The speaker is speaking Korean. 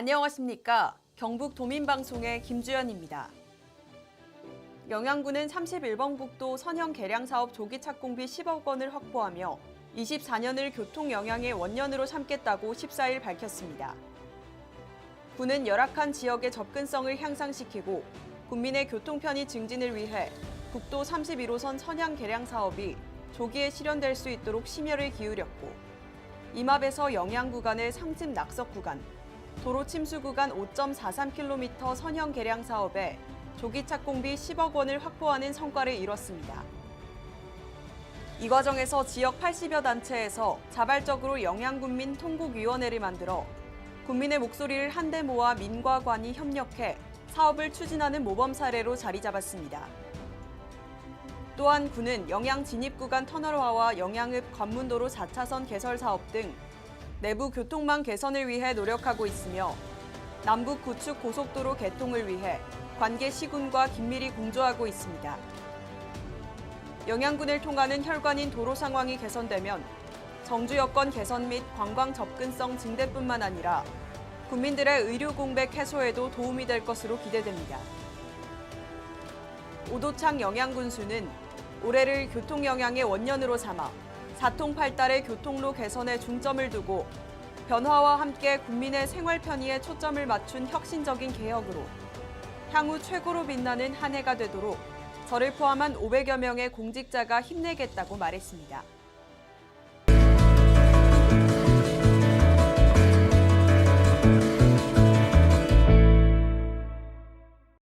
안녕하십니까. 경북 도민방송의 김주연입니다. 영양군은 31번 국도 선형 개량 사업 조기 착공비 10억 원을 확보하며 24년을 교통 영향의 원년으로 삼겠다고 14일 밝혔습니다. 군은 열악한 지역의 접근성을 향상시키고 국민의 교통 편의 증진을 위해 국도 31호선 선양 개량 사업이 조기에 실현될 수 있도록 심혈을 기울였고 임합에서 영양 구간의 상습 낙석 구간, 도로 침수 구간 5.43km 선형 개량 사업에 조기 착공비 10억 원을 확보하는 성과를 이뤘습니다. 이 과정에서 지역 80여 단체에서 자발적으로 영양군민 통곡위원회를 만들어 국민의 목소리를 한데 모아 민과 관이 협력해 사업을 추진하는 모범 사례로 자리 잡았습니다. 또한 군은 영양 진입 구간 터널화와 영양읍 관문도로 4차선 개설 사업 등 내부 교통망 개선을 위해 노력하고 있으며 남북 구축 고속도로 개통을 위해 관계 시군과 긴밀히 공조하고 있습니다. 영양군을 통하는 혈관인 도로 상황이 개선되면 정주 여건 개선 및 관광 접근성 증대뿐만 아니라 국민들의 의료 공백 해소에도 도움이 될 것으로 기대됩니다. 오도창 영양군수는 올해를 교통 영향의 원년으로 삼아 사통팔달의 교통로 개선에 중점을 두고 변화와 함께 국민의 생활 편의에 초점을 맞춘 혁신적인 개혁으로 향후 최고로 빛나는 한 해가 되도록 저를 포함한 500여 명의 공직자가 힘내겠다고 말했습니다.